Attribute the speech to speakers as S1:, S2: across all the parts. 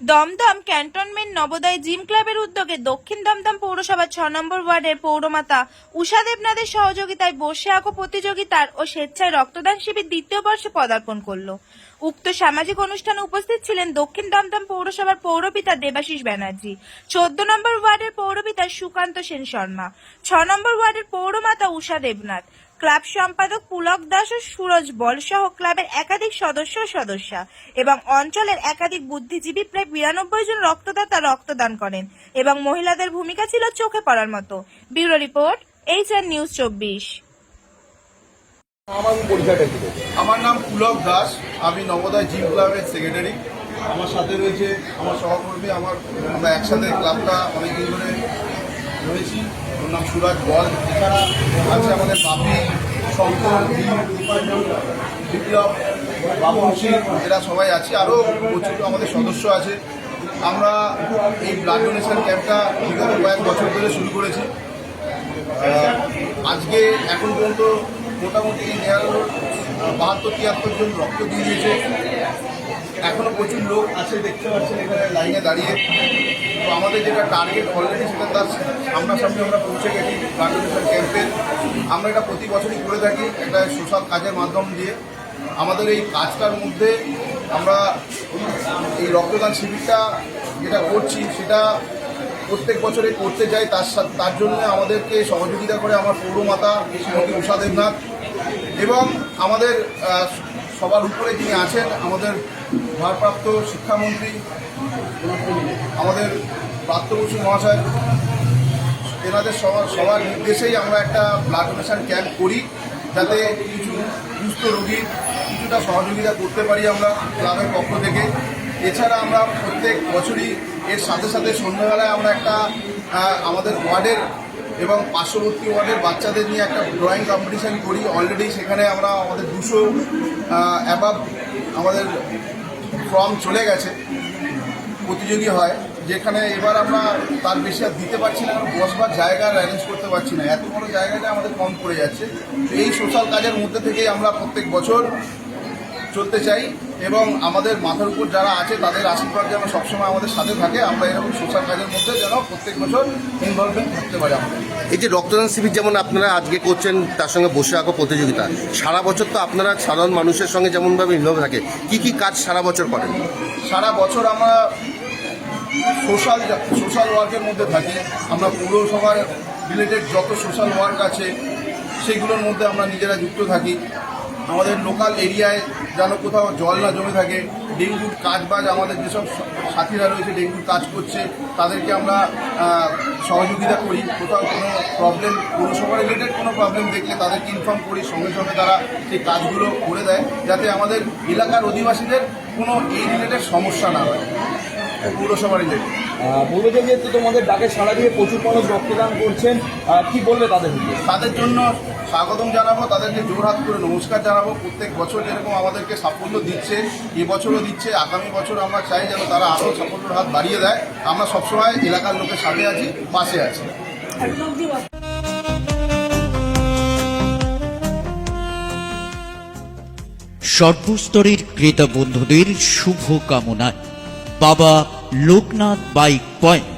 S1: Dumdum cantonment Navodaya gym ক্লাবের উদ্যোগে দক্ষিণ দমদম পৌরসভার ছ নম্বর ওয়ার্ডের পৌরমাতা উষা দেবনাথের সহযোগিতায় বসে আঁকো প্রতিযোগিতার ও স্বেচ্ছায় রক্তদান শিবির দ্বিতীয় বর্ষে পদার্পণ করল। উক্ত সামাজিক অনুষ্ঠানে উপস্থিত ছিলেন দক্ষিণ দমদম পৌরসভার পৌরপিতা দেবাশিস ব্যানার্জি, চোদ্দ নম্বর ওয়ার্ডের পৌরপিতা সুকান্ত সেন শর্মা, ছ নম্বর ওয়ার্ডের পৌরমাতা উষা দেবনাথ, ক্লাব সম্পাদক পুলক দাস ও সুরজ বল সহ ক্লাবের একাধিক সদস্য সদস্যা এবং অঞ্চলের একাধিক বুদ্ধিজীবী প্রায় বিরানব্বই জন রক্তদাতা রক্তদান করেন এবং মহিলাদের ভূমিকা ছিল চোখে পড়ার মতো। Bureau report H R news চব্বিশ।
S2: আমার
S3: নাম পুলক দাস, আমি নবোদয় জিম ক্লাবের সেক্রেটারি আমার সাথে রয়েছে আমার সহকর্মী, আমার, আমরা একসাথে ক্লাবটা অনেকদিন ধরে রয়েছি। ওর নাম সুরাজ বল। এছাড়া আছে আমাদের বাপি, শঙ্কর বিপ্লব বাবন সিং এরা সবাই আছে। আরও প্রচুর আমাদের সদস্য আছে। আমরা এই ব্লাড ডোনেশন ক্যাম্পটা বিগত কয়েক বছর ধরে শুরু করেছি। আজকে এখন পর্যন্ত মোটামুটি নিয়ারো বাহাত্তর, তিয়াত্তর জন রক্ত দিয়ে দিয়েছে। এখনও প্রচুর লোক আছে, দেখতে পাচ্ছেন এখানে লাইনে দাঁড়িয়ে। তো আমাদের যেটা টার্গেট অলরেডি সেটা তার সামনাসামনি আমরা পৌঁছে গেছি ব্লাড ক্যাম্পে আমরা এটা প্রতি বছরই করে থাকি একটা সোশ্যাল কাজের মাধ্যম দিয়ে। আমাদের এই কাজটার মধ্যে আমরা এই রক্তদান শিবিরটা যেটা করছি, সেটা প্রত্যেক বছরে করতে যাই, তার তার জন্য আমাদেরকে সহযোগিতা করে আমার পৌরমাতা শ্রীমতী উষা দেবনাথ এবং আমাদের সবার উপরে যিনি আছেন, আমাদের ভারপ্রাপ্ত শিক্ষামন্ত্রী, আমাদের প্রাপ্ত বসু মহাশয়, এনাদের সবার সবার নির্দেশেই আমরা একটা ব্লাড ডোনেশন ক্যাম্প করি, যাতে কিছু সুস্থ রোগীর কিছুটা সহযোগিতা করতে পারি আমরা ক্লাবের পক্ষ থেকে। এছাড়া আমরা প্রত্যেক বছরই এর সাথে সাথে সন্ধ্যাবেলায় আমরা একটা আমাদের ওয়ার্ডের এবং পার্শ্ববর্তী ওয়ার্ডের বাচ্চাদের নিয়ে একটা ড্রয়িং কম্পিটিশান করি। অলরেডি সেখানে আমরা আমাদের দুশো অ্যাবাব আমাদের ফর্ম চলে গেছে, প্রতিযোগী হয়, যেখানে এবার আমরা তার বেশি আর দিতে পারছি না বসবার জায়গা অ্যারেঞ্জ করতে পারছি না। এত বড় জায়গাটা আমাদের কম পড়ে যাচ্ছে। এই সোশ্যাল কাজের মধ্যে থেকেই আমরা প্রত্যেক বছর চলতে চাই এবং আমাদের মাথার উপর যারা আছে তাদের আশীর্বাদ যেন সবসময় আমাদের সাথে থাকে। আমরা এরকম সোশ্যাল কাজের মধ্যে যেন প্রত্যেক বছর ইনভলভমেন্ট থাকতে পারি আমাদের।
S2: এই যে রক্তদান শিবির যেমন আপনারা আজকে করছেন তার সঙ্গে বসে আঁকো প্রতিযোগিতা। সারা বছর তো আপনারা সাধারণ মানুষের সঙ্গে যেমনভাবে ইনভলভ থাকে। কি কি কাজ সারা বছর করেন?
S3: সারা বছর আমরা সোশ্যাল সোশ্যাল ওয়ার্কের মধ্যে থাকি। আমরা পৌরসভার রিলেটেড যত সোশ্যাল ওয়ার্ক আছে সেগুলোর মধ্যে আমরা নিজেরা যুক্ত থাকি। আমাদের লোকাল এরিয়ায় যেন কোথাও জল না জমে থাকে ডেঙ্গুর কাজ বাজ আমাদের যেসব সাথীরা রয়েছে ডেঙ্গুর কাজ করছে তাদেরকে আমরা সহযোগিতা করি। কোথাও কোনো প্রবলেম পৌরসভা রিলেটেড কোনো প্রবলেম দেখলে তাদেরকে ইনফর্ম করি। সঙ্গে সঙ্গে তারা সেই কাজগুলো করে দেয় যাতে আমাদের এলাকার অধিবাসীদের কোনো এই রিলেটেড সমস্যা না হয়। পৌরসভা রিলেটেড
S4: যে যেহেতু তোমাদের ডাকে সাড়া দিয়ে প্রচুর মানুষ রক্তদান করছেন। কি বলবে তাদের
S3: তাদের জন্য স্বাগতম জানাব, তাদেরকে জোরহাত করে নমস্কার জানাব। প্রত্যেক বছর যেরকম আমাদেরকে সাফল্য দিচ্ছে এবছরও দিচ্ছে, আগামী বছর আমরা চাই যেন তারা আরও সাফল্যের হাত বাড়িয়ে দেয়। আমরা সবসময় এলাকার লোকের সাথে আছি, পাশে আছি।
S5: সর্বস্তরের ক্রেতা বন্ধুদের শুভ কামনায় বাবা লোকনাথ বাইক পয়েন্ট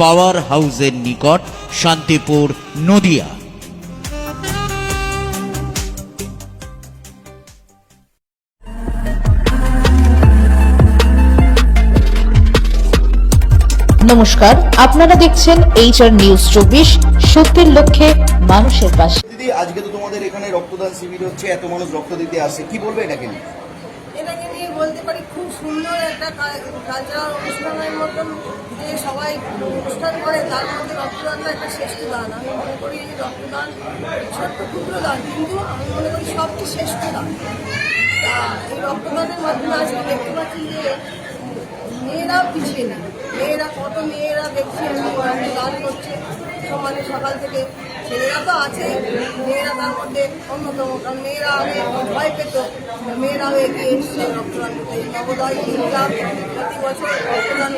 S5: পাওয়ার হাউসের নিকট শান্তিপুর নদিয়া।
S6: নমস্কার আপনারা দেখছেন এইচআর নিউজ চব্বিশ সত্যের লক্ষ্যে মানুষের পাশে।
S2: দিদি আজকে তো তোমাদের এখানে রক্তদান শিবির হচ্ছে এত মানুষ রক্ত দিতে আসে কি বলবে এটাকে নিয়ে?
S7: এটাকে নিয়ে বলতে পারি খুব সুন্দর একটা কালচারাল অনুষ্ঠানের মতন যে সবাই অনুষ্ঠান করে, তার মধ্যে রক্তদানটা একটা শ্রেষ্ঠ দান। আমি মনে করি রক্তদান ছোট্ট ক্ষুদ্র দান, কিন্তু আমি মনে করি সবচেয়ে শ্রেষ্ঠ দান। তা এই রক্তদানের মাধ্যমে আজকে দেখতে পাচ্ছি যে মেয়েরাও পিছিয়ে না মেয়েরা, কত মেয়েরা দেখছি আমি মানে সকাল থেকে ছেলেরা তো আছে, মেয়েরা তার মধ্যে অন্যতম, কারণ মেয়েরা আগে ভয় পেত মেয়েরাও এগিয়ে এসছে রক্তদান প্রতি বছর রক্তদান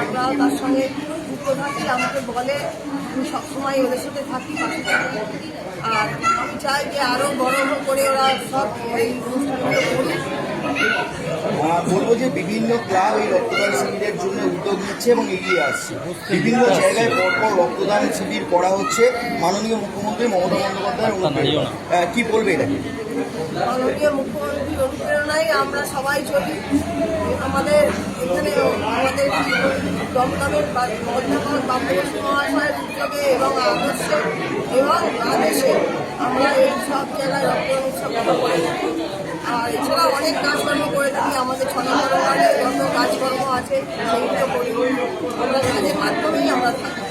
S7: আমরাও তার সঙ্গে যুক্ত থাকি, আমাকে বলে, আমি সবসময় ওদের সাথে থাকি থাকি। আর আমি চাই যে আরও বড় করে ওরা সব এই অনুষ্ঠানগুলো করি
S4: বলব যে বিভিন্ন ক্লাব এই রক্তদান শিবিরের জন্য উদ্যোগ নিচ্ছে এবং এগিয়ে আসছে। বিভিন্ন জায়গায় পরপর রক্তদান শিবির করা হচ্ছে। মাননীয় মুখ্যমন্ত্রী মমতা বন্দ্যোপাধ্যায়ের অনুপ্রেরণা কি বলবে এটা
S7: মাননীয় মুখ্যমন্ত্রীর অনুপ্রেরণায় আমরা সবাই চলি আমাদের এখানে আমাদের দমদমের বা- মহাশয়ের উদ্যোগে এবং আদর্শে এবং আদেশে আমরা এই সব জায়গায় রক্তদান উৎসব করে থাকি। আর এছাড়া অনেক কাজকর্ম করে থাকি। আমাদের ছ নম্বর ওয়ার্ডে যত কাজকর্ম আছে, সেইগুলো করি। আমরা কাজের মাধ্যমেই আমরা থাকি।